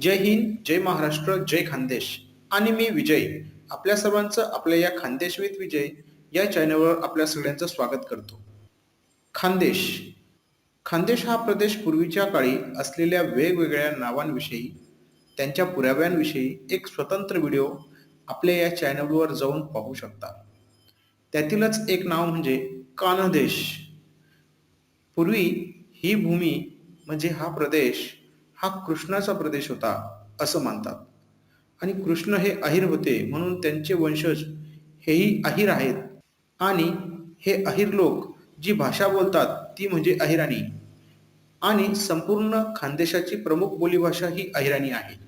जय हिंद जय महाराष्ट्र जय खानदेश. आणि मी विजय. आपल्या सर्वांचं आपल्या या खानदेश विथ विजय या चॅनलवर आपल्या सगळ्यांचं स्वागत करतो. खानदेश. खानदेश हा प्रदेश पूर्वीच्या काळी असलेल्या वेगवेगळ्या नावांविषयी त्यांच्या पुराव्यांविषयी एक स्वतंत्र व्हिडिओ आपल्या या चॅनलवर जाऊन पाहू शकता. त्यातीलच एक नाव म्हणजे कानदेश. पूर्वी ही भूमी म्हणजे हा प्रदेश हा कृष्णाचा प्रदेश होता असं मानतात. आणि कृष्ण हे अहिर होते म्हणून त्यांचे वंशज हेही अहिर आहेत. आणि हे अहिर लोक जी भाषा बोलतात ती म्हणजे अहिराणी. आणि संपूर्ण खानदेशाची प्रमुख बोलीभाषा ही अहिराणी आहे.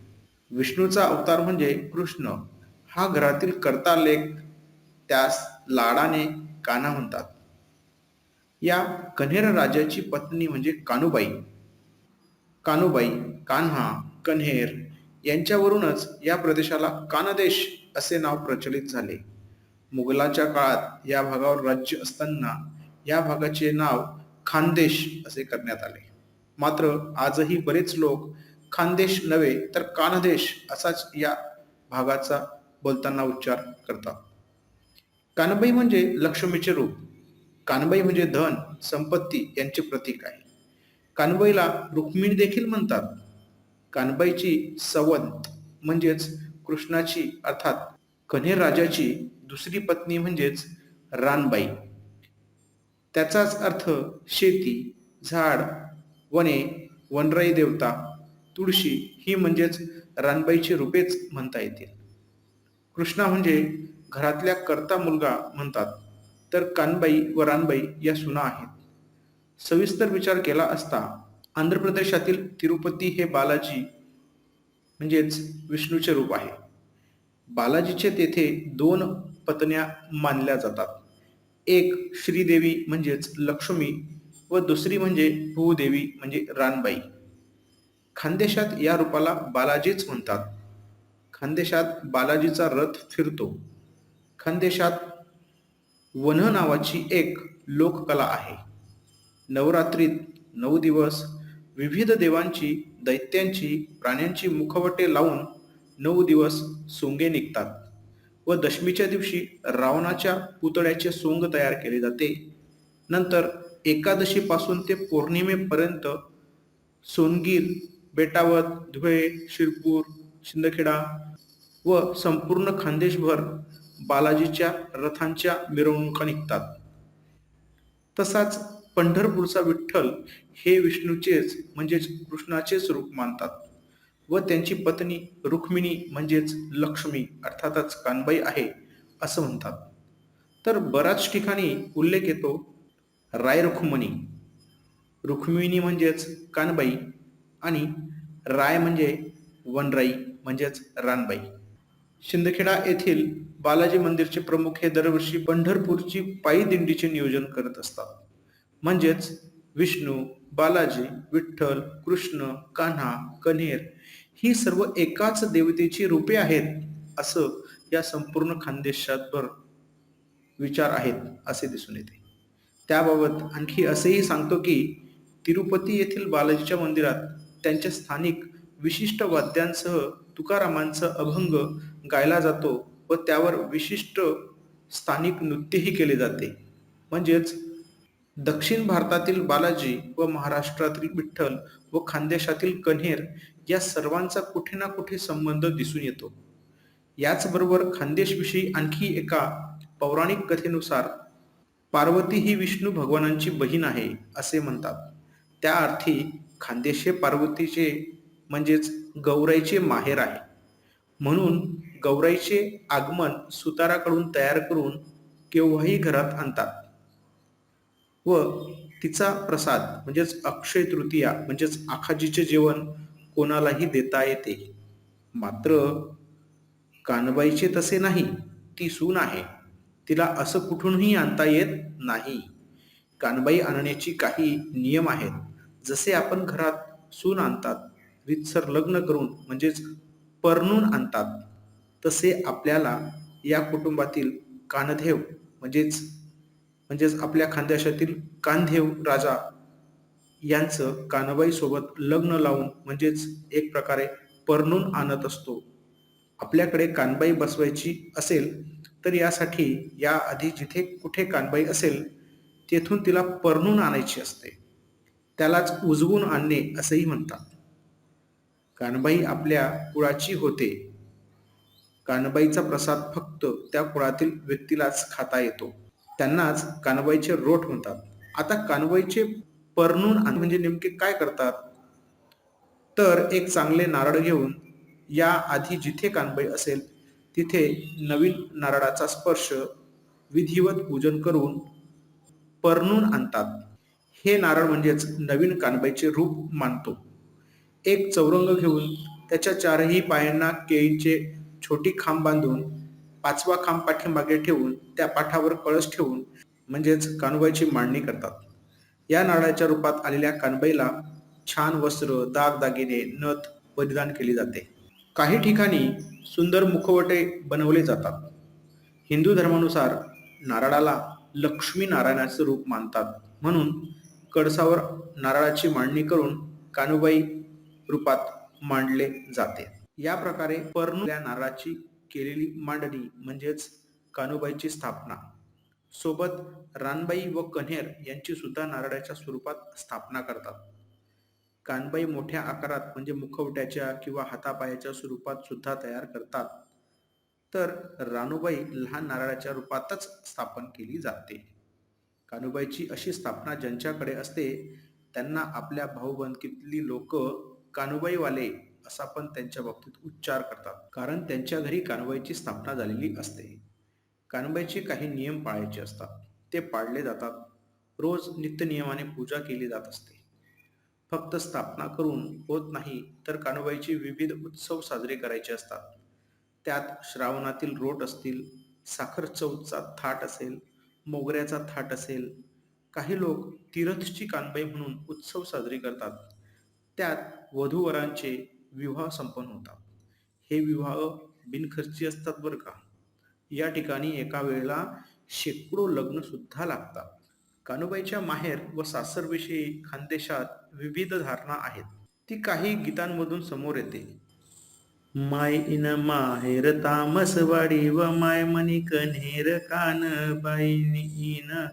विष्णूचा अवतार म्हणजे कृष्ण. हा घरातील कर्ता लेख त्यास लाडाने काना म्हणतात. या कन्हेर राजाची पत्नी म्हणजे कानुबाई. कानुबाई कान्हा कन्हेर यांच्यावरूनच या प्रदेशाला कानदेश असे नाव प्रचलित झाले. मुघलाच्या काळात या भागावर राज्य असताना या भागाचे नाव खानदेश असे करण्यात आले. मात्र आजही बरेच लोक खानदेश नव्हे तर कानदेश असाच या भागाचा बोलताना उच्चार करतात. कानबाई म्हणजे लक्ष्मीचे रूप. कानबाई म्हणजे धन संपत्ती यांचे प्रतीक आहे. कानबाईला रुक्मिणी देखील म्हणतात. कानबाईची सवंत म्हणजेच कृष्णाची अर्थात कन्हेर राजाची दुसरी पत्नी म्हणजेच रानबाई. त्याचाच अर्थ शेती झाड वने वनराई देवता तुळशी ही म्हणजेच रानबाईची रूपेच म्हणता येतील. कृष्णा म्हणजे घरातल्या करता मुलगा म्हणतात. तर कानबाई व रानबाई या सुना आहेत. सविस्तर विचार केला असता आंध्र प्रदेशातील तिरुपती हे बालाजी म्हणजेच विष्णूचे रूप आहे. बालाजीचे तेथे दोन पत्न्या मानल्या जातात. एक श्रीदेवी म्हणजेच लक्ष्मी व दुसरी म्हणजे भूदेवी म्हणजे रानबाई. खानदेशात या रूपाला बालाजीच म्हणतात. खानदेशात बालाजीचा रथ फिरतो. खानदेशात वन नावाची एक लोककला आहे. नवरात्रीत नऊ दिवस विविध देवांची दैत्यांची प्राण्यांची मुखवटे लावून नऊ दिवस सोंगे निघतात व दशमीच्या दिवशी रावणाच्या पुतळ्याचे सोंग तयार केले जाते. नंतर एकादशीपासून ते पौर्णिमेपर्यंत सोनगीर बेटावत धुळे शिरपूर शिंदखेडा व संपूर्ण खानदेशभर बालाजीच्या रथांच्या मिरवणुका निघतात. तसाच पंढरपूरचा विठ्ठल हे विष्णूचेच म्हणजेच कृष्णाचेच रूप मानतात. व त्यांची पत्नी रुक्मिणी म्हणजेच लक्ष्मी अर्थातच कानबाई आहे असं म्हणतात. तर बऱ्याच ठिकाणी उल्लेख येतो राय रुक्मिणी. रुक्मिणी म्हणजेच कानबाई आणि राय म्हणजे वनराई म्हणजेच रानबाई. शिंदखेडा येथील बालाजी मंदिरचे प्रमुख हे दरवर्षी पंढरपूरची पायी दिंडीचे नियोजन करत असतात. म्हणजेच विष्णू बालाजी विठ्ठल कृष्ण कान्हा कन्हेर ही सर्व एकाच देवतेची रूपे आहेत असं या संपूर्ण खानदेशातभर विचार आहेत असे दिसून येते. त्याबाबत आणखी असेही सांगतो की तिरुपती येथील बालाजीच्या मंदिरात त्यांच्या स्थानिक विशिष्ट वाद्यांसह तुकारामांचा अभंग गायला जातो व त्यावर विशिष्ट स्थानिक नृत्यही केले जाते. म्हणजेच दक्षिण भारतातील बालाजी व महाराष्ट्रातील विठ्ठल व खानदेशातील कन्हेर या सर्वांचा कुठे ना कुठे संबंध दिसून येतो. याचबरोबर खानदेशविषयी आणखी एका पौराणिक कथेनुसार पार्वती ही विष्णू भगवानांची बहीण आहे असे म्हणतात. त्या अर्थी खानदेश हे पार्वतीचे म्हणजेच गौराईचे माहेर आहे. म्हणून गौराईचे आगमन सुताराकडून तयार करून केव्हाही घरात आणतात. व तिचा प्रसाद म्हणजेच अक्षय तृतीया म्हणजेच आखाजीचे जेवण कोणालाही देता येते. मात्र कानबाईचे तसे नाही ती सून आहे. तिला असं कुठूनही आणता येत नाही. कानबाई आणण्याची काही नियम आहेत. जसे आपण घरात सून आणतात रितसर लग्न करून म्हणजेच परणून आणतात तसे आपल्याला या कुटुंबातील कानदेव म्हणजेच म्हणजेच आपल्या खानदेशातील कानदेव राजा यांचं कानबाईसोबत लग्न लावून म्हणजेच एक प्रकारे परनून आणत असतो. आपल्याकडे कानबाई बसवायची असेल तर यासाठी या आधी जिथे कुठे कानबाई असेल तेथून तिला परनून आणायची असते. त्यालाच उजवून आणणे असंही म्हणतात. कानबाई आपल्या कुळाची होते. कानबाईचा प्रसाद फक्त त्या कुळातील व्यक्तीलाच खाता येतो. त्यांनाच कानबाईचे रोट म्हणतात. आता कानबाईचे परणून आण- म्हणजे नेमके काय करतात? तर एक चांगले नारळ घेऊन या आधी जिथे कानबाई असेल तिथे नवीन नारळाचा स्पर्श विधिवत पूजन करून परणून आणतात. हे नारळ म्हणजेच नवीन कानबाईचे रूप मानतो. एक चौरंग घेऊन त्याच्या चारही पायांना केळीचे छोटी खांब बांधून पाचवा खांब पाठीमागे ठेवून त्या पाठावर कळस ठेवून म्हणजेच कानबाईची मांडणी करतात. या नारळाच्या रूपात आलेल्या कानबाईला छान वस्त्र दागदागिने नथ परिधान केली जाते. काही ठिकाणी सुंदर मुखवटे बनवले जातात. हिंदू धर्मानुसार नारळाला लक्ष्मी नारायणाचे रूप मानतात. म्हणून कळसावर नारळाची मांडणी करून कानुबाई रूपात मांडले जाते. या प्रकारे परनुल्या नारळाची केलेली मांडणी म्हणजेच कानुबाईची स्थापना. सोबत रानबाई व कन्हेर यांची सुद्धा नारळाच्या स्वरूपात स्थापना करतात. कानबाई मोठ्या आकारात म्हणजे मुखवट्याच्या किंवा हातापायाच्या स्वरूपात सुद्धा तयार करतात. तर रानूबाई लहान नारळाच्या रूपातच स्थापन केली जाते. कानुबाईची अशी स्थापना ज्यांच्याकडे असते त्यांना आपल्या भाऊबंदकीतली लोक कानुबाईवाले असा पण त्यांच्या बाबतीत उच्चार करतात. कारण त्यांच्या घरी कानबाईची स्थापना झालेली असते. कानबाईचे काही नियम पाळायचे असतात. ते पाळले जातात. रोज नित्यनियमाने पूजा केली जात असते. फक्त स्थापना करून होत नाही तर कानबाईचे विविध उत्सव साजरे करायचे असतात. त्यात श्रावणातील रोट असतील साखर चौथचा थाट असेल मोगऱ्याचा थाट असेल काही लोक तीर्थची कानबाई म्हणून उत्सव साजरे करतात. त्यात वधूवरांचे विवाह संपन्न होतात. हे विवाह बिनखर्ची असतात बरं का. या ठिकाणी एका वेळेला शेकडो लग्न सुद्धा लागतात. कानुबाईच्या माहेर व सासरविषयी खानदेशात विविध धारणा आहेत. ती काही गीतांमधून समोर येते. माय इन माहेर तामसवाडी व माय मनी कन्हेर कानबाई इन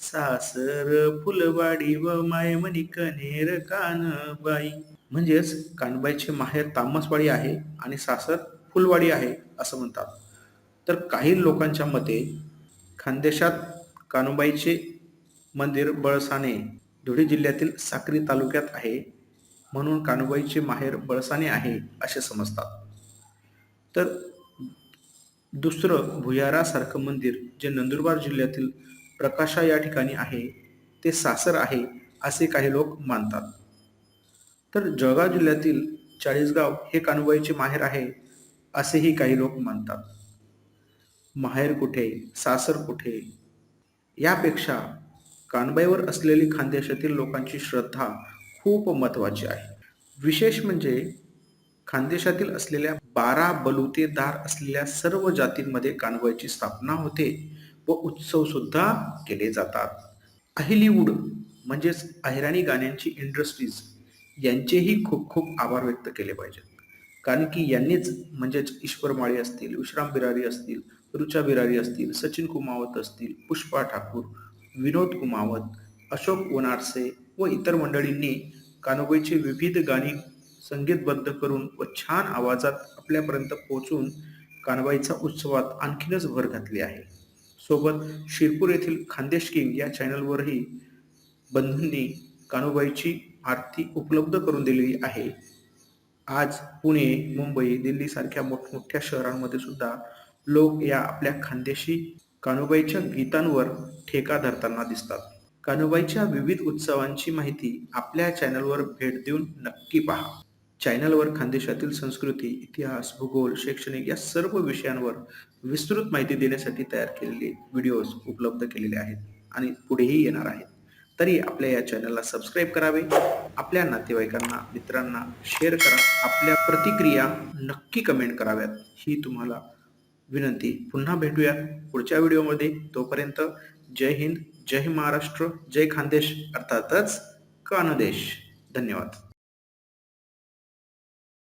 सासर फुलवाडी व माय मनी कन्हेर कानबाई म्हणजेच कानबाईचे माहेर तामसवाडी आहे आणि सासर फुलवाडी आहे असं म्हणतात. तर काही लोकांच्या मते खानदेशात कानुबाईचे मंदिर बळसाने धुळे जिल्ह्यातील साक्री तालुक्यात आहे म्हणून कानुबाईचे माहेर बळसाने आहे असे समजतात. तर दुसरं भुयारासारखं मंदिर जे नंदुरबार जिल्ह्यातील प्रकाशा या ठिकाणी आहे ते सासर आहे असे काही लोक मानतात. तर जळगाव जिल्ह्यातील चाळीसगाव हे कानुबाईचे माहेर आहे असेही काही लोक मानतात माहेर कुठे सासर कुठे? यापेक्षा कानबाईवर असलेली खानदेशातील लोकांची श्रद्धा खूप महत्वाची आहे. विशेष म्हणजे खानदेशातील असलेल्या बारा बलुतेदार असलेल्या सर्व जातींमध्ये कानबाईची स्थापना होते व उत्सव सुद्धा केले जातात. अहिलीवूड म्हणजेच अहिराणी गाण्यांची इंडस्ट्रीज यांचेही खूप खूप आभार व्यक्त केले पाहिजेत. कारण की यांनीच म्हणजेच ईश्वर माळी असतील विश्राम बिरारी असतील रुचा बिरारी असतील सचिन कुमावत असतील पुष्पा ठाकूर विनोद कुमावत अशोक वनारसे व इतर मंडळींनी कानोबाईची विविध गाणी संगीतबद्ध करून व छान आवाजात आपल्यापर्यंत पोहोचून कानबाईचा उत्सवात आणखीनच भर घातली आहे. सोबत शिरपूर येथील खानदेश किंग या चॅनलवरही बंधूंनी कानोबाईची आरती उपलब्ध करून दिलेली आहे. आज पुणे मुंबई दिल्लीसारख्या मोठमोठ्या शहरांमध्ये सुद्धा लोक या आपल्या खानदेशी कानुबाईच्या गीतांवर ठेका धरताना दिसतात. कानुबाईच्या विविध उत्सवांची माहिती आपल्या चॅनलवर भेट देऊन नक्की पहा. चॅनलवर खानदेशातील संस्कृती इतिहास भूगोल शैक्षणिक या सर्व विषयांवर विस्तृत माहिती देण्यासाठी तयार केलेले व्हिडिओज उपलब्ध केलेले आहेत आणि पुढेही येणार आहेत. तरी आपल्या या चॅनलला सबस्क्राईब करावे. आपल्या नातेवाईकांना मित्रांना शेअर करा. आपल्या प्रतिक्रिया नक्की कमेंट कराव्यात. ही तुम्हाला विनंती. पुन्हा भेटूया पुढच्या व्हिडिओमध्ये तोपर्यंत जय हिंद जय महाराष्ट्र जय खानदेश. अर्थातच कानदेश. धन्यवाद.